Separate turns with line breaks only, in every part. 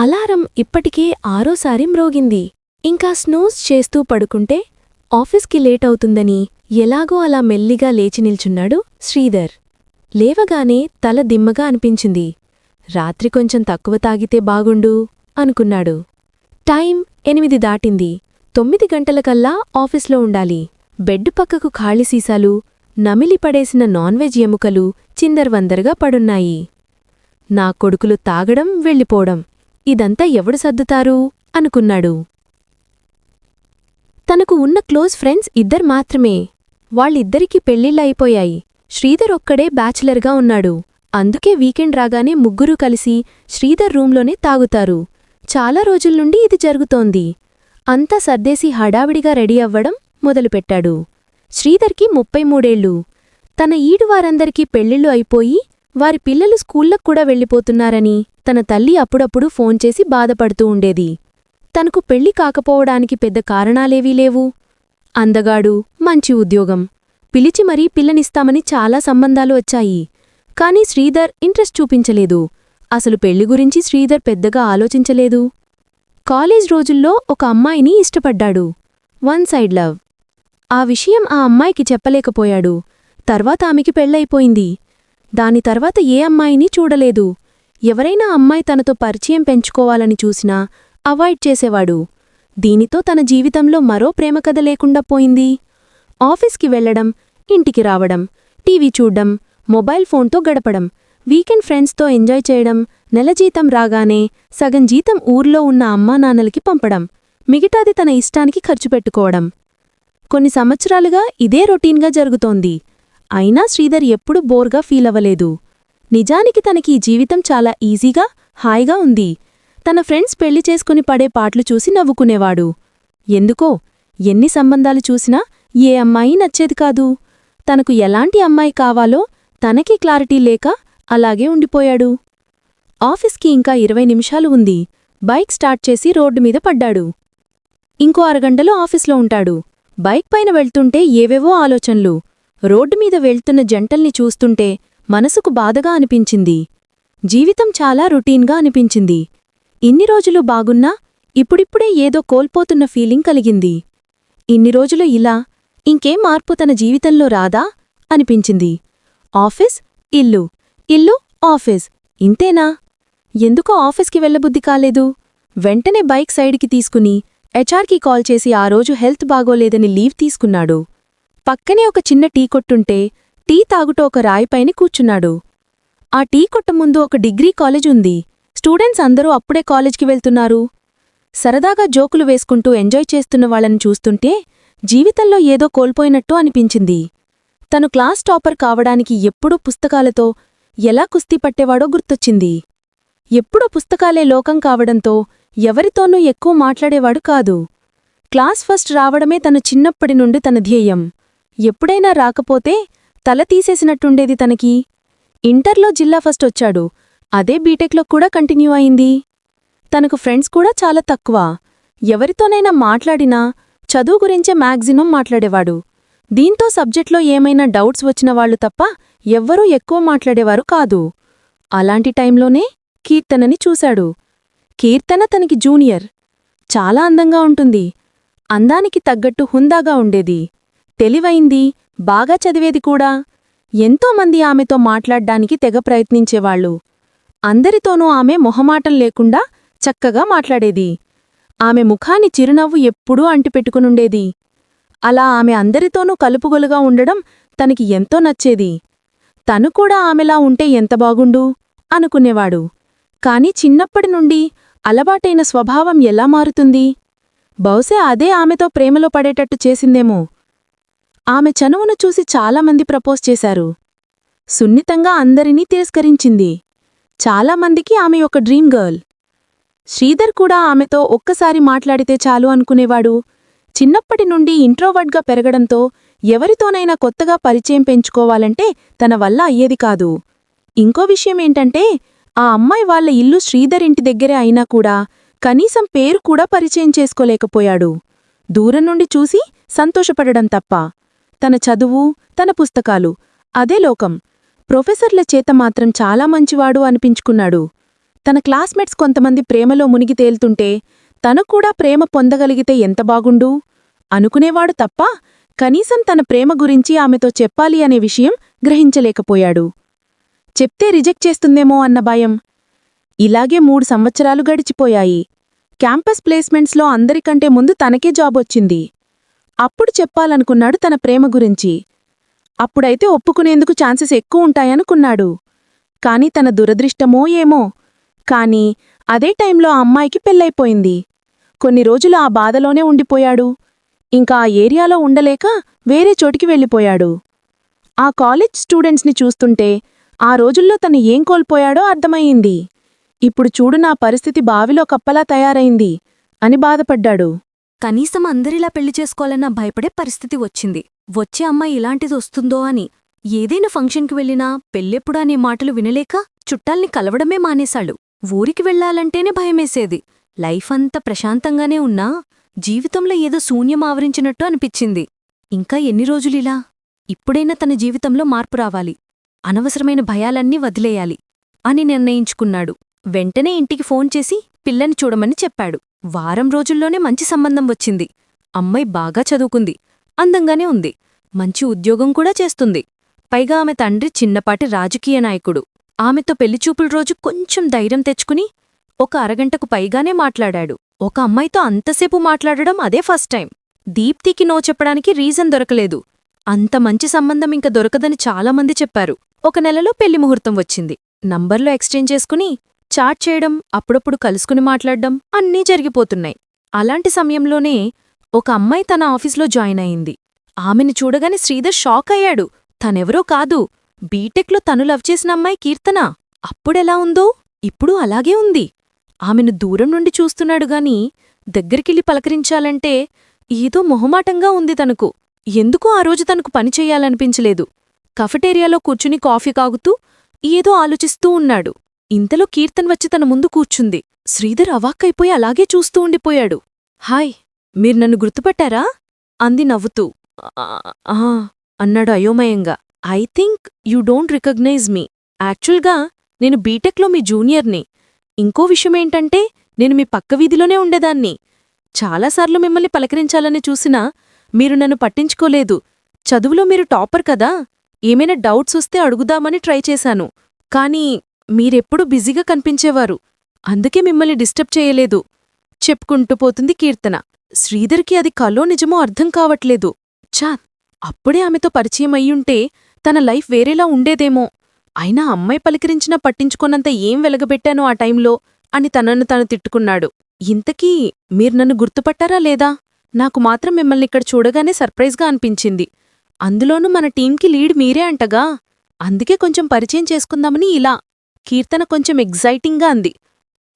Alarm ఇప్పటికే ఆరోసారి మ్రోగింది. ఇంకా snows చేస్తూ పడుకుంటే ఆఫీస్కి లేట్ అవుతుందని ఎలాగో అలా మెల్లిగా లేచి నిల్చున్నాడు శ్రీధర్. లేవగానే తల దిమ్మగా అనిపించింది. రాత్రి కొంచెం తక్కువ తాగితే బాగుండు అనుకున్నాడు. టైం ఎనిమిది దాటింది. తొమ్మిది గంటలకల్లా ఆఫీస్లో ఉండాలి. బెడ్ పక్కకు ఖాళీ సీసాలు నమిలి పడేసిన నాన్ వెజ్ ఎముకలు చిందర్వందరగా పడున్నాయి. నా కొడుకులు తాగడం వెళ్ళిపోవడం. ఇదంతా ఎవడు సర్దుతారు? అనుకున్నాడు. తనకు ఉన్న క్లోజ్ ఫ్రెండ్స్ ఇద్దరు మాత్రమే. వాళ్ళిద్దరికీ పెళ్ళిళ్ళయిపోయాయి శ్రీధర్ ఒక్కడే బ్యాచిలర్గా ఉన్నాడు. అందుకే వీకెండ్ రాగానే ముగ్గురూ కలిసి శ్రీధర్ రూంలోనే తాగుతారు. చాలా రోజుల్నుండి ఇది జరుగుతోంది. అంతా సర్దేసి హడావిడిగా రెడీ అవ్వడం మొదలుపెట్టాడు. శ్రీధర్కి ముప్పై మూడేళ్ళు. తన ఈడు వారందరికీ పెళ్ళిళ్ళు అయిపోయి వారి పిల్లలు స్కూళ్ళకు కూడా వెళ్ళిపోతున్నారని తన తల్లి అప్పుడప్పుడు ఫోన్ చేసి బాధపడుతూ ఉండేది. తనకు పెళ్ళి కాకపోవడానికి పెద్ద కారణాలేవీ లేవు. అందగాడు మంచి ఉద్యోగం. పిలిచి మరీ పిల్లనిస్తామని చాలా సంబంధాలు వచ్చాయి. కాని శ్రీధర్ ఇంట్రెస్ట్ చూపించలేదు. అసలు పెళ్ళి గురించి శ్రీధర్ పెద్దగా ఆలోచించలేదు. కాలేజ్ రోజుల్లో ఒక అమ్మాయిని ఇష్టపడ్డాడు. One side love. ఆ విషయం ఆ అమ్మాయికి చెప్పలేకపోయాడు. తర్వాత ఆమెకి పెళ్ళైపోయింది దాని తర్వాత ఏ అమ్మాయిని చూడలేదు. ఎవరైనా అమ్మాయి తనతో పరిచయం పెంచుకోవాలని చూసినా అవాయిడ్ చేసేవాడు. దీనితో తన జీవితంలో మరో ప్రేమకథ లేకుండా పోయింది. ఆఫీస్కి వెళ్ళడం ఇంటికి రావడం టీవీ చూడ్డం మొబైల్ ఫోన్తో గడపడం వీకెండ్ ఫ్రెండ్స్తో ఎంజాయ్ చేయడం నెల జీతం రాగానే సగం జీతం ఊర్లో ఉన్న అమ్మానాన్నలకి పంపడం మిగతాది తన ఇష్టానికి ఖర్చు పెట్టుకోవడం. కొన్ని సంవత్సరాలుగా ఇదే రొటీన్గా జరుగుతోంది. అయినా శ్రీధర్ ఎప్పుడూ బోర్గా ఫీలవ్వలేదు నిజానికి తనకి ఈ జీవితం చాలా ఈజీగా హాయిగా ఉంది. తన ఫ్రెండ్స్ పెళ్ళి చేసుకుని పడే పాటలు చూసి నవ్వుకునేవాడు. ఎందుకో ఎన్ని సంబంధాలు చూసినా ఏ అమ్మాయి నచ్చేది కాదు. తనకు ఎలాంటి అమ్మాయి కావాలో తనకి క్లారిటీ లేక అలాగే ఉండిపోయాడు. ఆఫీస్కి ఇంకా ఇరవై నిమిషాలు ఉంది. బైక్ స్టార్ట్ చేసి రోడ్డు మీద పడ్డాడు. ఇంకో అరగంటలో ఆఫీస్లో ఉంటాడు. బైక్ పైన వెళ్తుంటే ఏవేవో ఆలోచనలు. రోడ్డు మీద వెళ్తున్న జంటల్ని చూస్తుంటే మనసుకు బాధగా అనిపించింది. జీవితం చాలా రొటీన్గా అనిపించింది. ఇన్ని రోజులు బాగున్నా ఇప్పుడిప్పుడే ఏదో కోల్పోతున్న ఫీలింగ్ కలిగింది. ఇన్ని రోజులు ఇలా ఇంకేం మార్పు తన జీవితంలో రాదా అనిపించింది. ఆఫీస్ ఇల్లు ఇల్లు ఆఫీస్ ఇంతేనా? ఎందుకో ఆఫీస్కి వెళ్ళబుద్ధి కాలేదు? వెంటనే బైక్ సైడ్కి తీసుకుని హెచ్ఆర్కి కాల్ చేసి ఆ రోజు హెల్త్ బాగోలేదని లీవ్ తీసుకున్నాడు. పక్కనే ఒక చిన్న టీ కొట్టుంటే టీ తాగుట ఒక రాయిపైన కూర్చున్నాడు. ఆ టీ కొట్ట ముందు ఒక డిగ్రీ కాలేజ్ ఉంది. స్టూడెంట్స్ అందరూ అప్పుడే కాలేజ్కి వెళ్తున్నారు. సరదాగా జోకులు వేసుకుంటూ ఎంజాయ్ చేస్తున్న వాళ్ళని చూస్తుంటే జీవితంలో ఏదో కోల్పోయినట్టు అనిపించింది. తను క్లాస్ టాపర్ కావడానికి ఎప్పుడూ పుస్తకాలతో ఎలా కుస్తీ పట్టేవాడో గుర్తొచ్చింది. ఎప్పుడూ పుస్తకాలే లోకం కావడంతో ఎవరితోనూ ఎక్కువ మాట్లాడేవాడు కాదు. క్లాస్ ఫస్ట్ రావడమే తను చిన్నప్పటి నుండి తన ధ్యేయం. ఎప్పుడైనా రాకపోతే తల తీసేసినట్టుండేది తనకి. ఇంటర్లో జిల్లా ఫస్ట్ వచ్చాడు. అదే బీటెక్లో కూడా కంటిన్యూ అయింది. తనకు ఫ్రెండ్స్ కూడా చాలా తక్కువ. ఎవరితోనైనా మాట్లాడినా చదువు గురించే మ్యాగ్జిమం మాట్లాడేవాడు. దీంతో సబ్జెక్ట్లో ఏమైనా డౌట్స్ వచ్చిన వాళ్ళు తప్ప ఎవ్వరూ ఎక్కువ మాట్లాడేవారు కాదు. అలాంటి టైంలోనే కీర్తనని చూశాడు. కీర్తన తనకి జూనియర్. చాలా అందంగా ఉంటుంది. అందానికి తగ్గట్టు హుందాగా ఉండేది. తెలివైంది. బాగా చదివేది కూడా. ఎంతోమంది ఆమెతో మాట్లాడ్డానికి తెగ ప్రయత్నించేవాళ్ళు అందరితోనూ ఆమె మొహమాటం లేకుండా చక్కగా మాట్లాడేది. ఆమె ముఖాన్ని చిరునవ్వు ఎప్పుడూ అంటిపెట్టుకునుండేది. అలా ఆమె అందరితోనూ కలుపుగొలుగా ఉండడం తనకి ఎంతో నచ్చేది. తను కూడా ఆమెలా ఉంటే ఎంత బాగుండు? అనుకునేవాడు. కాని చిన్నప్పటి నుండి అలవాటైన స్వభావం ఎలా మారుతుంది? బహుశా అదే ఆమెతో ప్రేమలో పడేటట్టు చేసిందేమో. ఆమె చనువును చూసి చాలామంది ప్రపోజ్ చేశారు. సున్నితంగా అందరినీ తిరస్కరించింది. చాలామందికి ఆమె ఒక డ్రీమ్ గర్ల్. శ్రీధర్ కూడా ఆమెతో ఒక్కసారి మాట్లాడితే చాలు అనుకునేవాడు. చిన్నప్పటి నుండి ఇంట్రోవర్డ్గా పెరగడంతో ఎవరితోనైనా కొత్తగా పరిచయం పెంచుకోవాలంటే తన వల్ల అయ్యేది కాదు. ఇంకో విషయమేంటంటే ఆ అమ్మాయి వాళ్ళ ఇల్లు శ్రీధర్ ఇంటి దగ్గరే అయినా కూడా కనీసం పేరు కూడా పరిచయం చేసుకోలేకపోయాడు. దూరం నుండి చూసి సంతోషపడడం తప్ప. తన చదువు తన పుస్తకాలు. అదే లోకం. ప్రొఫెసర్ల చేత మాత్రం చాలా మంచివాడు అనిపించుకున్నాడు.
తన క్లాస్మేట్స్ కొంతమంది ప్రేమలో మునిగి తేలుతుంటే తను కూడా ప్రేమ పొందగలిగితే ఎంత బాగుండు? అనుకునేవాడు తప్ప కనీసం తన ప్రేమ గురించి ఆమెతో చెప్పాలి అనే విషయం గ్రహించలేకపోయాడు. చెప్తే రిజెక్ట్ చేస్తుందేమో అన్న భయం. ఇలాగే మూడు సంవత్సరాలు గడిచిపోయాయి. క్యాంపస్ ప్లేస్మెంట్స్లో అందరికంటే ముందు తనకే జాబ్ వచ్చింది. అప్పుడు చెప్పాలనుకున్నాడు తన ప్రేమ గురించి. అప్పుడైతే ఒప్పుకునేందుకు ఛాన్సెస్ ఎక్కువ ఉంటాయనుకున్నాడు. కాని తన దురదృష్టమో ఏమో. కాని అదే టైంలో ఆ అమ్మాయికి పెళ్ళైపోయింది. కొన్ని రోజులు ఆ బాధలోనే ఉండిపోయాడు. ఇంకా ఆ ఏరియాలో ఉండలేక వేరే చోటికి వెళ్ళిపోయాడు. ఆ కాలేజ్ స్టూడెంట్స్ని చూస్తుంటే ఆ రోజుల్లో తను ఏం కోల్పోయాడో అర్థమయ్యింది. ఇప్పుడు చూడు నా పరిస్థితి బావిలో కప్పలా తయారైంది అని బాధపడ్డాడు.
కనీసం అందరిలా పెళ్ళి చేసుకోవాలన్న భయపడే పరిస్థితి వచ్చింది. వచ్చే అమ్మాయి ఇలాంటిది వస్తుందో అని. ఏదైనా ఫంక్షన్కి వెళ్ళినా పెళ్ళెప్పుడా అనే మాటలు వినలేక చుట్టాల్ని కలవడమే మానేశాడు ఊరికి వెళ్ళాలంటేనే భయమేసేది. లైఫ్ అంతా ప్రశాంతంగానే ఉన్నా జీవితంలో ఏదో శూన్యం ఆవరించినట్టు అనిపించింది. ఇంకా ఎన్ని రోజులిలా ఇప్పుడైనా తన జీవితంలో మార్పు రావాలి. అనవసరమైన భయాలన్నీ వదిలేయాలి అని నిర్ణయించుకున్నాడు. వెంటనే ఇంటికి ఫోన్ చేసి పిల్లని చూడమని చెప్పాడు. వారం రోజుల్లోనే మంచి సంబంధం వచ్చింది. అమ్మాయి బాగా చదువుకుంది. అందంగానే ఉంది. మంచి ఉద్యోగం కూడా చేస్తుంది. పైగా ఆమె తండ్రి చిన్నపాటి రాజకీయ నాయకుడు. ఆమెతో పెళ్ళిచూపుల రోజు కొంచెం ధైర్యం తెచ్చుకుని ఒక అరగంటకు పైగానే మాట్లాడాడు. ఒక అమ్మాయితో అంతసేపు మాట్లాడడం అదే ఫస్ట్ టైం. దీప్తికి నో చెప్పడానికి రీజన్ దొరకలేదు. అంత మంచి సంబంధం ఇంక దొరకదని చాలామంది చెప్పారు. ఒక నెలలో పెళ్ళి ముహూర్తం వచ్చింది. నంబర్లో ఎక్స్చేంజ్ చేసుకుని చాట్ చేయడం అప్పుడప్పుడు కలుసుకుని మాట్లాడడం అన్నీ జరిగిపోతున్నాయి. అలాంటి సమయంలోనే ఒక అమ్మాయి తన ఆఫీస్లో జాయిన్ అయింది. ఆమెను చూడగానే శ్రీధర్ షాక్ అయ్యాడు. తనెవరో కాదు. బీటెక్లో తను లవ్ చేసిన అమ్మాయి కీర్తన. అప్పుడెలా ఉందో? ఇప్పుడు అలాగే ఉంది. ఆమెను దూరం నుండి చూస్తున్నాడు గాని దగ్గరికెళ్ళి పలకరించాలంటే ఏదో మొహమాటంగా ఉంది తనకు. ఎందుకో ఆ రోజు తనకు పని చెయ్యాలనిపించలేదు కఫెటేరియాలో కూర్చుని కాఫీ కాగుతూ ఏదో ఆలోచిస్తూ ఉన్నాడు. ఇంతలో కీర్తన్ వచ్చి తన ముందు కూర్చుంది. శ్రీధర్ అవాక్కైపోయి అలాగే చూస్తూ ఉండిపోయాడు. హాయ్ మీరు నన్ను గుర్తుపట్టారా? అంది నవ్వుతూ. "ఆ, అన్నాడు అయోమయంగా. I think you don't recognise me. యాక్చువల్గా నేను బీటెక్లో మీ జూనియర్ని. ఇంకో విషయమేంటంటే నేను మీ పక్క వీధిలోనే ఉండేదాన్ని. చాలాసార్లు మిమ్మల్ని పలకరించాలని చూసినా మీరు నన్ను పట్టించుకోలేదు. చదువులో మీరు టాపర్ కదా. ఏమైనా డౌట్స్ వస్తే అడుగుదామని ట్రై చేశాను. కానీ మీరెప్పుడు బిజీగా కనిపించేవారు. అందుకే మిమ్మల్ని డిస్టర్బ్ చేయలేదు. చెప్పుకుంటూ పోతుంది కీర్తన. శ్రీధర్కి అది కలో నిజమో అర్థం కావట్లేదు. ఛా! అప్పుడే ఆమెతో పరిచయం అయ్యుంటే తన లైఫ్ వేరేలా ఉండేదేమో. అయినా అమ్మాయి పలికరించినా పట్టించుకోనంత ఏం వెలగబెట్టానో ఆ టైంలో అని తనను తాను తిట్టుకున్నాడు. ఇంతకీ మీరు నన్ను గుర్తుపట్టారా లేదా? నాకు మాత్రం మిమ్మల్ని ఇక్కడ చూడగానే సర్ప్రైజ్గా అనిపించింది. అందులోనూ మన టీంకి లీడ్ మీరే అంటగా? అందుకే కొంచెం పరిచయం చేసుకుందామని ఇలా కీర్తన కొంచెం ఎగ్జైటింగ్గా అంది.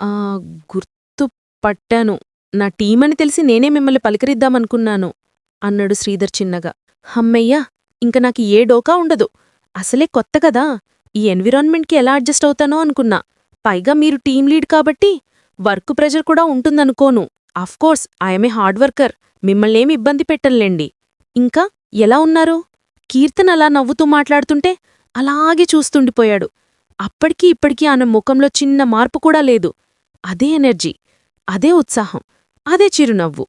ఆ గుర్తు పట్టాను నా టీమని తెలిసి నేనే మిమ్మల్ని పలకరిద్దామనుకున్నాను అన్నాడు శ్రీధర్ చిన్నగా. హమ్మయ్యా ఇంక నాకు ఏ డోకా ఉండదు. అసలే కొత్త కదా. ఈ ఎన్విరాన్మెంట్కి ఎలా అడ్జస్ట్ అవుతానో అనుకున్నా. పైగా మీరు టీం లీడ్ కాబట్టి వర్క్ ప్రెజర్ కూడా ఉంటుందనుకోను. Of course I'm a hard worker. మిమ్మల్నేమి ఇబ్బంది పెట్టంలేండి. ఇంకా ఎలా ఉన్నారు? కీర్తన్ అలా నవ్వుతూ మాట్లాడుతుంటే అలాగే చూస్తుండిపోయాడు. అప్పటికీ ఇప్పటికీ ఆమె ముఖంలో చిన్న మార్పు కూడా లేదు. అదే ఎనర్జీ అదే ఉత్సాహం అదే చిరునవ్వు.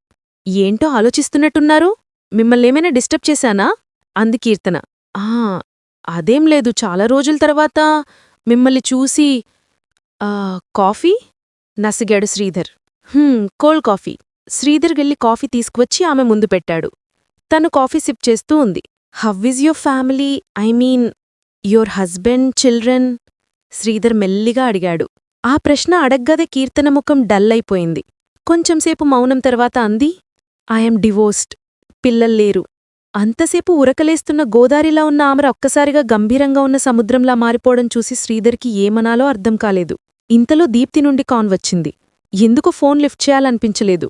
ఏంటో ఆలోచిస్తున్నట్టున్నారు? మిమ్మల్నేమైనా డిస్టర్బ్ చేశానా? అంది కీర్తన. ఆ అదేం లేదు. చాలా రోజుల తర్వాత మిమ్మల్ని చూసి కాఫీ? నసిగాడు శ్రీధర్. "హ్మ్, కోల్డ్ కాఫీ. శ్రీధర్ వెళ్ళి కాఫీ తీసుకువచ్చి ఆమె ముందు పెట్టాడు. తను కాఫీ సిప్ చేస్తూ ఉంది. How is your family? I mean your husband children? Sridhar మెల్లిగా అడిగాడు. ఆ ప్రశ్న అడగ్గదే కీర్తనముఖం డల్లైపోయింది డల్ అయిపోయింది. కొంచెంసేపు మౌనం తర్వాత అంది ఐఎమ్ డివోర్స్డ్. పిల్లల్లేరు అంతసేపు ఉరకలేస్తున్న గోదారిలా ఉన్న ఆమెర ఒక్కసారిగా గంభీరంగా ఉన్న సముద్రంలా మారిపోవడం చూసి శ్రీధర్కి ఏమనాలో అర్థం కాలేదు. ఇంతలో దీప్తి నుండి కాన్ వచ్చింది. ఎందుకు ఫోన్ లిఫ్ట్ చేయాలనిపించలేదు.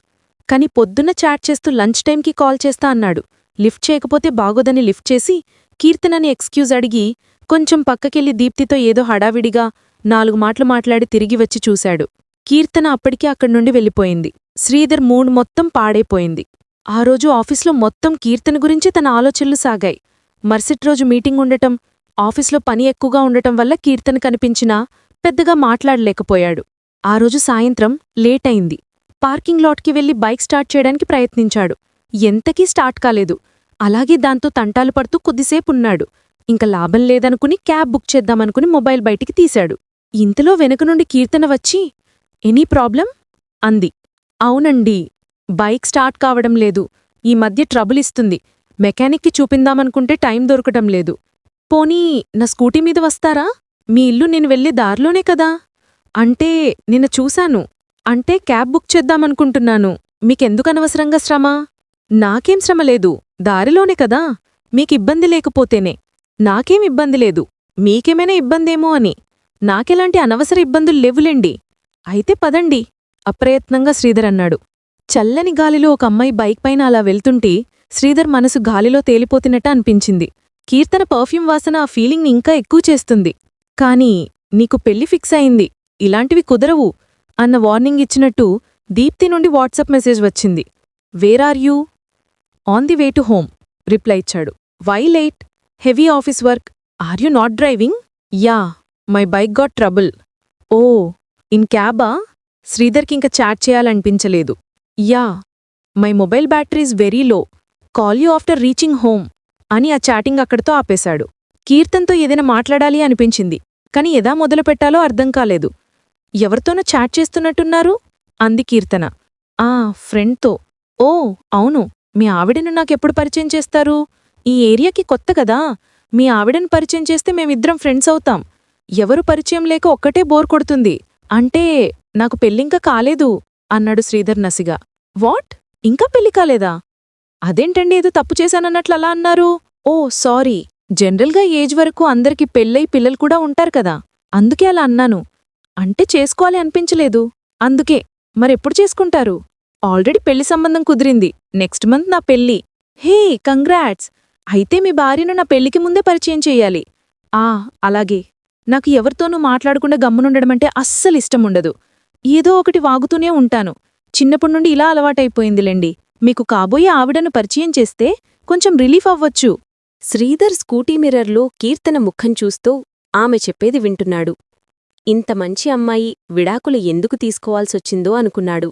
కాని పొద్దున్న చాట్ చేస్తూ లంచ్ టైంకి కాల్ చేస్తా అన్నాడు. లిఫ్ట్ చేయకపోతే బాగోదని లిఫ్ట్ చేసి కీర్తనని ఎక్స్క్యూజ్ అడిగి కొంచెం పక్కకెళ్ళి దీప్తితో ఏదో హడావిడిగా నాలుగు మాటలు మాట్లాడి తిరిగి వచ్చి చూశాడు. కీర్తన అప్పటికే అక్కడ్నుండి వెళ్ళిపోయింది. శ్రీధర్ మూడ్ మొత్తం పాడైపోయింది. ఆ రోజు ఆఫీస్లో మొత్తం కీర్తన గురించి తన ఆలోచనలు సాగాయి. మరుసటి రోజు మీటింగ్ ఉండటం ఆఫీస్లో పని ఎక్కువగా ఉండటం వల్ల కీర్తన కనిపించినా పెద్దగా మాట్లాడలేకపోయాడు. ఆ రోజు సాయంత్రం లేట్ అయింది. పార్కింగ్ లాట్కి వెళ్ళి బైక్ స్టార్ట్ చేయడానికి ప్రయత్నించాడు. ఎంతకీ స్టార్ట్ కాలేదు. అలాగే దాంతో తంటాలు పడుతూ కొద్దిసేపున్నాడు. ఇంక లాభం లేదనుకుని క్యాబ్ బుక్ చేద్దామనుకుని మొబైల్ బయటికి తీశాడు. ఇంతలో వెనక నుండి కీర్తన వచ్చి ఎనీ ప్రాబ్లం? అంది. అవునండి. బైక్ స్టార్ట్ కావడం లేదు. ఈ మధ్య ట్రబుల్ ఇస్తుంది. మెకానిక్కి చూపిందామనుకుంటే టైం దొరకటం లేదు. పోనీ నా స్కూటీ మీద వస్తారా? మీ ఇల్లు నేను వెళ్ళే దారిలోనే కదా. అంటే నిన్న చూశాను. అంటే క్యాబ్ బుక్ చేద్దామనుకుంటున్నాను. మీకెందుకనవసరంగా శ్రమ? నాకేం శ్రమ లేదు. దారిలోనే కదా. మీకిబ్బంది లేకపోతేనే. నాకేం ఇబ్బంది లేదు. మీకేమైనా ఇబ్బందేమో అని. నాకెలాంటి అనవసర ఇబ్బందులు లేవులేండి. అయితే పదండి. అప్రయత్నంగా శ్రీధర్ అన్నాడు. చల్లని గాలిలో ఒక అమ్మాయి బైక్ పైన అలా వెళ్తుంటే శ్రీధర్ మనసు గాలిలో తేలిపోతున్నట్టు అనిపించింది. కీర్తన పర్ఫ్యూమ్ వాసన ఆ ఫీలింగ్ని ఇంకా ఎక్కువ చేస్తుంది. కాని నీకు పెళ్ళి ఫిక్స్ అయింది. ఇలాంటివి కుదరవు అన్న వార్నింగ్ ఇచ్చినట్టు దీప్తి నుండి వాట్సాప్ మెసేజ్ వచ్చింది. Where are you? On the way to home reply ఇచ్చాడు. Why late? Heavy office work. Are you not driving? Yeah my bike got trouble. Oh in క్యాబా? శ్రీధర్కింక chat చేయాలనిపించలేదు. Yeah my mobile batteries very low. Call you after reaching home. అని ఆ chatting అక్కడితో ఆపేశాడు. కీర్తన్తో ఏదైనా మాట్లాడాలి అనిపించింది. కాని ఎదా మొదలుపెట్టాలో అర్థం కాలేదు. ఎవరితోనో చాట్ చేస్తున్నట్టున్నారు? అంది కీర్తన. ఆ ఫ్రెండ్తో. ఓ అవును. మీ ఆవిడను నాకెప్పుడు పరిచయం చేస్తారు? ఈ ఏరియాకి కొత్త కదా. మీ ఆవిడను పరిచయం చేస్తే మేమిద్దరం ఫ్రెండ్స్ అవుతాం. ఎవరు పరిచయం లేక ఒక్కటే బోర్ కొడుతుంది. అంటే నాకు పెళ్ళింక కాలేదు అన్నాడు శ్రీధర్ నసిగా. వాట్? ఇంకా పెళ్ళి కాలేదా? అదేంటండి ఏదో తప్పు చేశానన్నట్లు అలా అన్నారు? ఓ సారీ. జనరల్గా ఏజ్ వరకు అందరికి పెళ్ళై పిల్లలు కూడా ఉంటారు కదా. అందుకే అలా అన్నాను. అంటే చేసుకోవాలి అనిపించలేదు. అందుకే. మరెప్పుడు చేసుకుంటారు? ఆల్రెడీ పెళ్ళి సంబంధం కుదిరింది. నెక్స్ట్ మంత్ నా పెళ్ళి. Hey congrats. అయితే మీ భార్యను నా పెళ్ళికి ముందే పరిచయం చెయ్యాలి ఆ అలాగే. నాకు ఎవరితోనూ మాట్లాడకుండా గమ్మునుండడమంటే అస్సలిష్టముండదు ఏదో ఒకటి వాగుతూనే ఉంటాను. చిన్నప్పటి నుండి ఇలా అలవాటైపోయిందిలేండి. మీకు కాబోయే ఆవిడను పరిచయం చేస్తే కొంచెం రిలీఫ్ అవ్వచ్చు.
శ్రీధర్ స్కూటీ మిర్రర్లో కీర్తన ముఖం చూస్తూ ఆమె చెప్పేది వింటున్నాడు. ఇంత మంచి అమ్మాయి విడాకులు ఎందుకు తీసుకోవాల్సొచ్చిందో అనుకున్నాడు.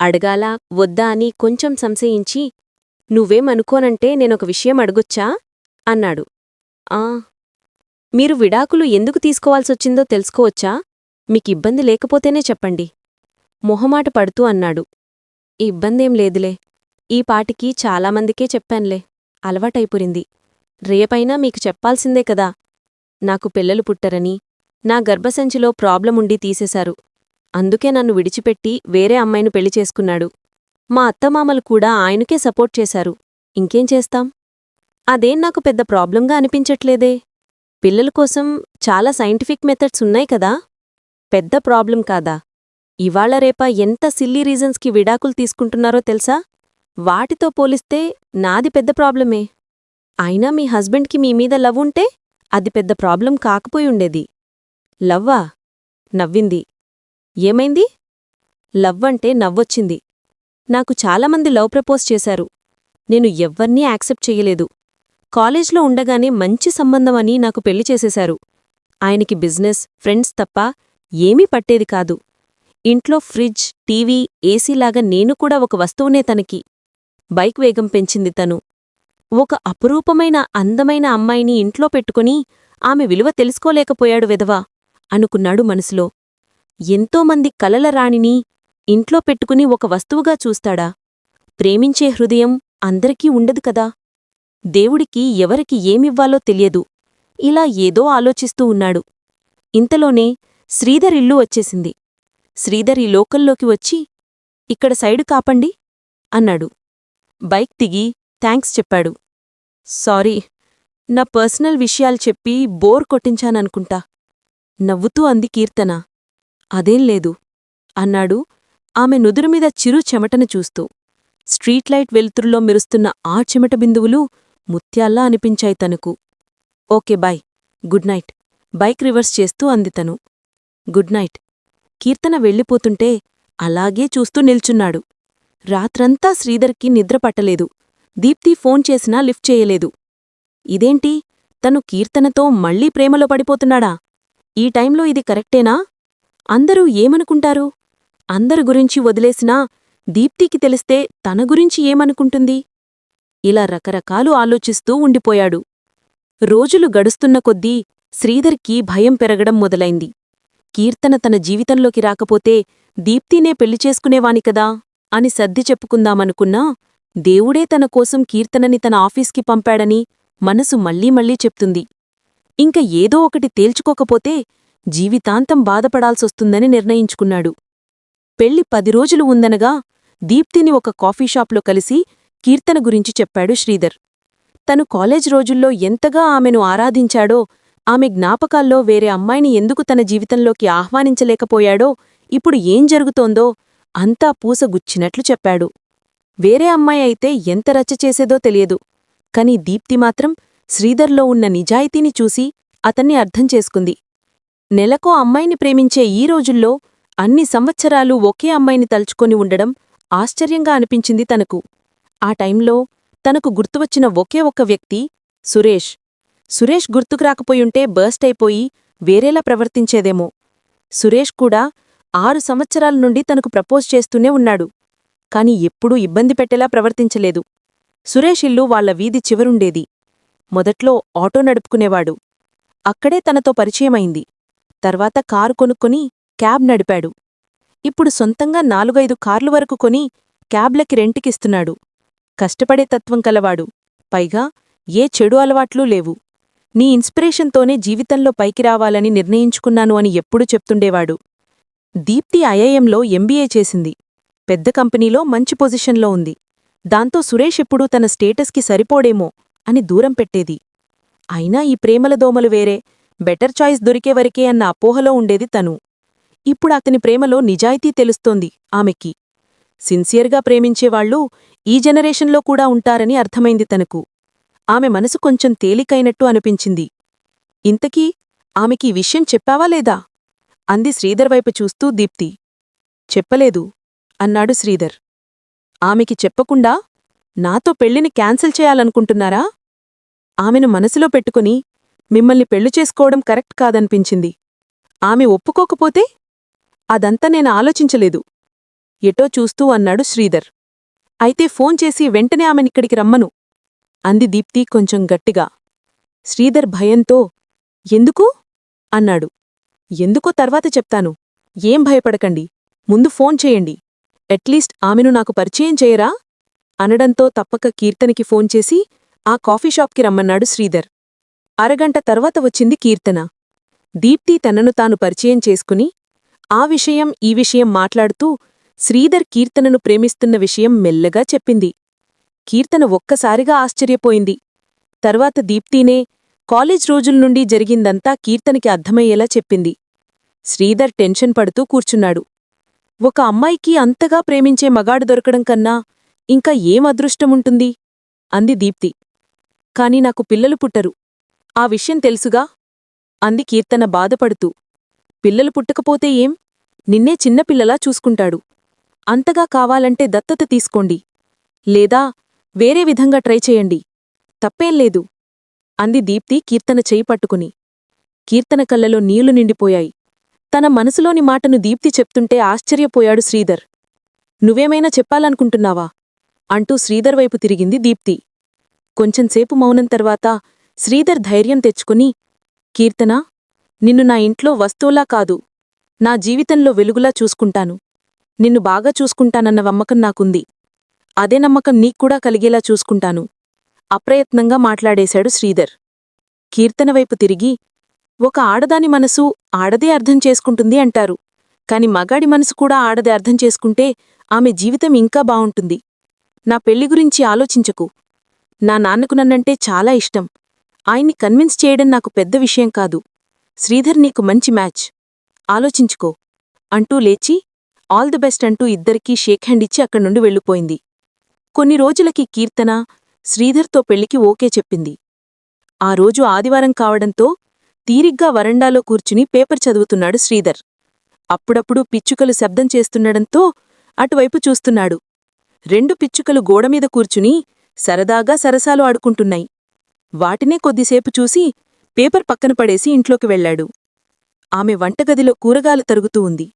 అడగాలా వద్దా అని కొంచెం సంశయించి నువ్వేమనుకోనంటే నేనొక విషయం అడగొచ్చా? అన్నాడు. ఆ. మీరు విడాకులు ఎందుకు తీసుకోవాల్సొచ్చిందో తెలుసుకోవచ్చా? మీకిబ్బంది లేకపోతేనే చెప్పండి. మొహమాట పడుతూ అన్నాడు. ఇబ్బందేం లేదులే. ఈ పాటికి చాలామందికే చెప్పాన్లే. అలవాటైపురింది రేపైనా మీకు చెప్పాల్సిందే కదా. నాకు పిల్లలు పుట్టరని నా గర్భసంచిలో ప్రాబ్లముండి తీసేశారు. అందుకే నన్ను విడిచిపెట్టి వేరే అమ్మాయిని పెళ్ళి చేసుకున్నాడు. మా అత్తమామలు కూడా ఆయనకే సపోర్ట్ చేశారు. ఇంకేం చేస్తాం? అదేం నాకు పెద్ద ప్రాబ్లంగా అనిపించట్లేదే. పిల్లల కోసం చాలా సైంటిఫిక్ మెథడ్స్ ఉన్నాయి కదా? పెద్ద ప్రాబ్లం కాదా? ఇవాళ రేప ఎంత సిల్లీ రీజన్స్కి విడాకులు తీసుకుంటున్నారో తెలుసా? వాటితో పోలిస్తే నాది పెద్ద ప్రాబ్లమే. అయినా మీ హస్బెండ్కి మీ మీద లవ్ ఉంటే అది పెద్ద ప్రాబ్లం కాకపోయుండేది లవ్వా? నవ్వింది. ఏమైంది? లవ్వంటే నవ్వొచ్చింది. నాకు చాలామంది లవ్ ప్రపోజ్ చేశారు. నేను ఎవ్వర్నీ యాక్సెప్ట్ చెయ్యలేదు కాలేజ్లో ఉండగానే మంచి సంబంధమని నాకు పెళ్ళి చేసేశారు. ఆయనకి బిజినెస్ ఫ్రెండ్స్ తప్ప ఏమీ పట్టేది కాదు. ఇంట్లో ఫ్రిడ్జ్ టీవీ ఏసీలాగా నేను కూడా ఒక వస్తువునే తనకి. బైక్ వేగం పెంచింది తను. ఒక అపురూపమైన అందమైన అమ్మాయిని ఇంట్లో పెట్టుకుని ఆమె విలువ తెలుసుకోలేకపోయాడు వెధవా అనుకున్నాడు మనసులో. ఎంతోమంది కలల రాణిని ఇంట్లో పెట్టుకుని ఒక వస్తువుగా చూస్తాడా? ప్రేమించే హృదయం అందరికీ ఉండదు కదా. దేవుడికి ఎవరికి ఏమివ్వాలో తెలియదు. ఇలా ఏదో ఆలోచిస్తూ ఉన్నాడు. ఇంతలోనే శ్రీధర్ ఇల్లు వచ్చేసింది. శ్రీధర్ ఈ లోకల్లోకి వచ్చి ఇక్కడ సైడు కాపండి అన్నాడు. బైక్ దిగి థ్యాంక్స్ చెప్పాడు. సారీ నా పర్సనల్ విషయాలు చెప్పి బోర్ కొట్టించాననుకుంటా. నవ్వుతూ అంది కీర్తన. అదేం లేదు అన్నాడు ఆమె నుదురుమీద చిరు చెమటను చూస్తూ స్ట్రీట్ లైట్ వెలుతురులో మెరుస్తున్న ఆ చెమట బిందువులు ముత్యాల్లా అనిపించాయి తనకు. Okay bye good night. Bike reverse చేస్తూ అంది తను. Good night. కీర్తన వెళ్ళిపోతుంటే అలాగే చూస్తూ నిల్చున్నాడు. రాత్రంతా శ్రీధర్కి నిద్ర పట్టలేదు. దీప్తి ఫోన్ చేసినా లిఫ్ట్ చేయలేదు. ఇదేంటి? తను కీర్తనతో మళ్ళీ ప్రేమలో పడిపోతున్నాడా? ఈ టైంలో ఇది కరెక్టేనా? అందరూ ఏమనుకుంటారు? అందరి గురించి వదిలేసినా దీప్తికి తెలిస్తే తన గురించి ఏమనుకుంటుంది? ఇలా రకరకాలు ఆలోచిస్తూ ఉండిపోయాడు. రోజులు గడుస్తున్న కొద్దీ శ్రీధర్కి భయం పెరగడం మొదలైంది. కీర్తన తన జీవితంలోకి రాకపోతే దీప్తినే పెళ్ళి చేసుకునేవాని కదా అని సర్ది చెప్పుకుందామనుకున్నా దేవుడే తన కోసం కీర్తనని తన ఆఫీస్కి పంపాడని మనసు మళ్ళీ మళ్ళీ చెప్తుంది. ఇంక ఏదో ఒకటి తేల్చుకోకపోతే జీవితాంతం బాధపడాల్సొస్తుందని నిర్ణయించుకున్నాడు. పెళ్ళి పది రోజులు ఉందనగా దీప్తిని ఒక కాఫీషాప్లో కలిసి కీర్తన గురించి చెప్పాడు శ్రీధర్. తను కాలేజ్ రోజుల్లో ఎంతగా ఆమెను ఆరాధించాడో ఆమె జ్ఞాపకాల్లో వేరే అమ్మాయిని ఎందుకు తన జీవితంలోకి ఆహ్వానించలేకపోయాడో ఇప్పుడు ఏం జరుగుతోందో అంతా పూసగుచ్చినట్లు చెప్పాడు. వేరే అమ్మాయి అయితే ఎంత రచ్చ చేసేదో తెలియదు. కాని దీప్తి మాత్రం శ్రీధర్లో ఉన్న నిజాయితీని చూసి అతన్ని అర్థం చేసుకుంది. నెలకో అమ్మాయిని ప్రేమించే ఈ రోజుల్లో అన్ని సంవత్సరాలు ఒకే అమ్మాయిని తలుచుకొని ఉండడం ఆశ్చర్యంగా అనిపించింది తనకు. ఆ టైంలో తనకు గుర్తువచ్చిన ఒకే ఒక్క వ్యక్తి సురేష్. సురేష్ గుర్తుకు రాకపోయుంటే బర్స్ట్ అయిపోయి వేరేలా ప్రవర్తించేదేమో. సురేష్ కూడా ఆరు సంవత్సరాల నుండి తనకు ప్రపోజ్ చేస్తూనే ఉన్నాడు. కాని ఎప్పుడూ ఇబ్బంది పెట్టేలా ప్రవర్తించలేదు. సురేష్ ఇల్లు వాళ్ళ వీధి చివరుండేది. మొదట్లో ఆటో నడుపుకునేవాడు. అక్కడే తనతో పరిచయమైంది. తర్వాత కారు కొనుక్కొని క్యాబ్ నడిపాడు. ఇప్పుడు సొంతంగా నాలుగైదు కార్లు వరకు కొని క్యాబ్లకి రెంటికిస్తున్నాడు. కష్టపడే తత్వం కలవాడు. పైగా ఏ చెడు అలవాట్లూ లేవు. నీ ఇన్స్పిరేషన్తోనే జీవితంలో పైకి రావాలని నిర్ణయించుకున్నాను అని ఎప్పుడూ చెప్తుండేవాడు. దీప్తి ఐఐఎంలో ఎంబీఏ చేసింది. పెద్ద కంపెనీలో మంచి పొజిషన్లో ఉంది. దాంతో సురేష్ ఎప్పుడూ తన స్టేటస్కి సరిపోడేమో అని దూరం పెట్టేది. అయినా ఈ ప్రేమల దోమలు వేరే బెటర్ చాయిస్ దొరికేవరకే అన్న అపోహలో ఉండేది తను. ఇప్పుడు అతని ప్రేమలో నిజాయితీ తెలుస్తోంది ఆమెకి. సిన్సియర్గా ప్రేమించేవాళ్ళు ఈ జనరేషన్లో కూడా ఉంటారని అర్థమైంది తనకు. ఆమె మనసు కొంచెం తేలికైనట్టు అనిపించింది. ఇంతకీ ఆమెకి ఈ విషయం చెప్పావా లేదా? అంది శ్రీధర్ వైపు చూస్తూ దీప్తి. చెప్పలేదు అన్నాడు శ్రీధర్. ఆమెకి చెప్పకుండా నాతో పెళ్ళిని క్యాన్సిల్ చేయాలనుకుంటున్నారా? ఆమెను మనసులో పెట్టుకుని మిమ్మల్ని పెళ్ళి చేసుకోవడం కరెక్ట్ కాదనిపించింది. ఆమె ఒప్పుకోకపోతే అదంతా నేను ఆలోచించలేదు. ఎటో చూస్తూ అన్నాడు శ్రీధర్. అయితే ఫోన్ చేసి వెంటనే ఆమెనిక్కడికి రమ్మను. అంది దీప్తి కొంచెం గట్టిగా. శ్రీధర్ భయంతో ఎందుకు? అన్నాడు. ఎందుకో తర్వాత చెప్తాను. ఏం భయపడకండి. ముందు ఫోన్ చేయండి. అట్లీస్ట్ ఆమెను నాకు పరిచయం చేయరా? అనడంతో తప్పక కీర్తనకి ఫోన్ చేసి ఆ కాఫీషాప్కి రమ్మన్నాడు శ్రీధర్. అరగంట తర్వాత వచ్చింది కీర్తన. దీప్తి తనను తాను పరిచయం చేసుకుని ఆ విషయం ఈ విషయం మాట్లాడుతూ శ్రీధర్ కీర్తనను ప్రేమిస్తున్న విషయం మెల్లగా చెప్పింది. కీర్తన ఒక్కసారిగా ఆశ్చర్యపోయింది. తర్వాత దీప్తినే కాలేజ్ రోజుల నుండి జరిగిందంతా కీర్తనకి అర్థమయ్యేలా చెప్పింది. శ్రీధర్ టెన్షన్ పడుతూ కూర్చున్నాడు. ఒక అమ్మాయికి అంతగా ప్రేమించే మగాడు దొరకడం కన్నా ఇంకా ఏం అదృష్టముంటుంది? అంది దీప్తి. కాని నాకు పిల్లలు పుట్టరు. ఆ విషయం తెలుసుగా? అంది కీర్తన బాధపడుతూ. పిల్లలు పుట్టకపోతే ఏం? నిన్నే చిన్నపిల్లలా చూసుకుంటాడు. అంతగా కావాలంటే దత్తత తీసుకోండి. లేదా వేరే విధంగా ట్రై చేయండి. తప్పేం లేదు. అంది దీప్తి కీర్తన చేయి పట్టుకుని. కీర్తన కళ్ళలో నీళ్ళు నిండిపోయాయి. తన మనసులోని మాటను దీప్తి చెప్తుంటే ఆశ్చర్యపోయాడు శ్రీధర్. నువ్వేమైనా చెప్పాలనుకుంటున్నావా? అంటూ శ్రీధర్ వైపు తిరిగింది దీప్తి. కొంచెంసేపు మౌనం తర్వాత శ్రీధర్ ధైర్యం తెచ్చుకుని కీర్తన? నిన్ను నా ఇంట్లో వస్తువులా కాదు నా జీవితంలో వెలుగులా చూసుకుంటాను. నిన్ను బాగా చూసుకుంటానన్న నమ్మకం నాకుంది. అదే నమ్మకం నీక్కూడా కలిగేలా చూసుకుంటాను. అప్రయత్నంగా మాట్లాడేశాడు శ్రీధర్. కీర్తన వైపు తిరిగి ఒక ఆడదాని మనసు ఆడదే అర్థం చేసుకుంటుంది అంటారు. కాని మగాడి మనసు కూడా ఆడదే అర్థం చేసుకుంటే ఆమె జీవితం ఇంకా బావుంటుంది. నా పెళ్ళి గురించి ఆలోచించకు. నా నాన్నకు నన్నంటే చాలా ఇష్టం. ఆయన్ని కన్విన్స్ చేయడం నాకు పెద్ద విషయం కాదు. శ్రీధర్ నీకు మంచి మ్యాచ్. ఆలోచించుకో. అంటూ లేచి ఆల్ ది బెస్ట్ అంటూ ఇద్దరికీ షేక్ హ్యాండ్ ఇచ్చి అక్కడి నుండి వెళ్ళిపోయింది. కొన్ని రోజులకి కీర్తన శ్రీధర్తో పెళ్ళికి ఓకే చెప్పింది. ఆ రోజు ఆదివారం కావడంతో తీరిగ్గా వరండాలో కూర్చుని పేపర్ చదువుతున్నాడు శ్రీధర్. అప్పుడప్పుడు పిచ్చుకలు శబ్దం చేస్తుండడంతో అటువైపు చూస్తున్నాడు. రెండు పిచ్చుకలు గోడమీద కూర్చుని సరదాగా సరసాలు ఆడుకుంటున్నాయి. వాటినే కొద్దిసేపు చూసి పేపర్ పక్కన పడేసి ఇంట్లోకి వెళ్ళాడు.
ఆమె వంటగదిలో కూరగాయలు తరుగుతూ ఉంది.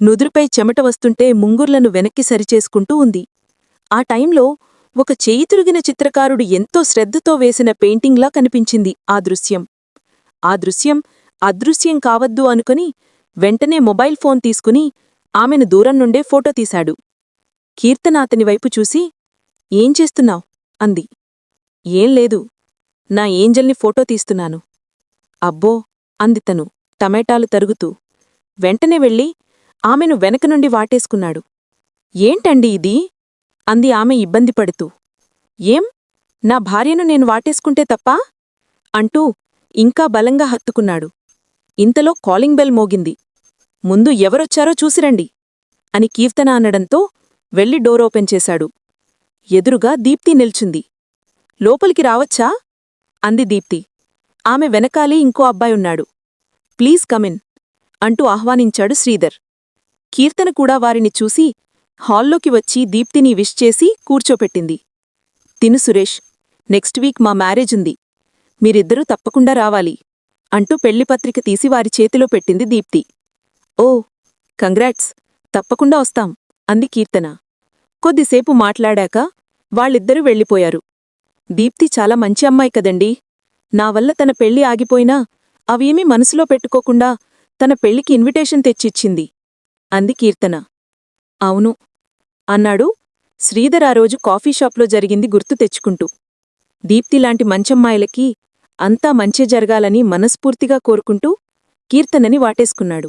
నుదురుపై చెమట వస్తుంటే ముంగుర్లను వెనక్కి సరిచేసుకుంటూ ఉంది. ఆ టైంలో ఒక చేయి తిరిగిన చిత్రకారుడు ఎంతో శ్రద్ధతో వేసిన పెయింటింగ్లా కనిపించింది ఆ దృశ్యం. ఆ దృశ్యం అదృశ్యం కావద్దు అనుకుని వెంటనే మొబైల్ ఫోన్ తీసుకుని ఆమెను దూరం నుండే ఫోటో తీశాడు. కీర్తన అతని వైపు చూసి ఏం చేస్తున్నావ్? అంది. ఏం లేదు. నా ఏంజల్ని ఫోటో తీస్తున్నాను. అబ్బో! అంది తను టమాటాలు తరుగుతూ. వెంటనే వెళ్ళి ఆమెను వెనక నుండి వాటేసుకున్నాడు. ఏంటండి ఇది? అంది ఆమె ఇబ్బంది పడుతూ. ఏం? నా భార్యను నేను వాటేసుకుంటే తప్పా? అంటూ ఇంకా బలంగా హత్తుకున్నాడు. ఇంతలో కాలింగ్ బెల్ మోగింది. ముందు ఎవరొచ్చారో చూసిరండి అని కీర్తన అనడంతో వెళ్ళి డోర్ ఓపెన్ చేశాడు. ఎదురుగా దీప్తి నిల్చుంది. లోపలికి రావచ్చా? అంది దీప్తి. ఆమె వెనకాలే ఇంకో అబ్బాయున్నాడు ప్లీజ్ కమిన్ అంటూ ఆహ్వానించాడు శ్రీధర్. కీర్తన కూడా వారిని చూసి హాల్లోకి వచ్చి దీప్తిని విష్ చేసి కూర్చోపెట్టింది. తిను సురేష్ నెక్స్ట్ వీక్ మా మ్యారేజ్ ఉంది. మీరిద్దరూ తప్పకుండా రావాలి అంటూ పెళ్ళిపత్రిక తీసి వారి చేతిలో పెట్టింది దీప్తి. ఓ కంగ్రాట్స్ తప్పకుండా వస్తాం అంది కీర్తన. కొద్దిసేపు మాట్లాడాక వాళ్ళిద్దరూ వెళ్ళిపోయారు. దీప్తి చాలా మంచి అమ్మాయి కదండీ. నా వల్ల తన పెళ్ళి ఆగిపోయినా అవేమీ మనసులో పెట్టుకోకుండా తన పెళ్ళికి ఇన్విటేషన్ తెచ్చిచ్చింది. అంది కీర్తన. అవును. అన్నాడు. శ్రీధర్ ఆ రోజు కాఫీ షాప్లో జరిగింది గుర్తు తెచ్చుకుంటూ. దీప్తిలాంటి మంచమ్మాయిలకి అంతా మంచి జరగాలని మనస్ఫూర్తిగా కోరుకుంటూ కీర్తనని వాటేసుకున్నాడు.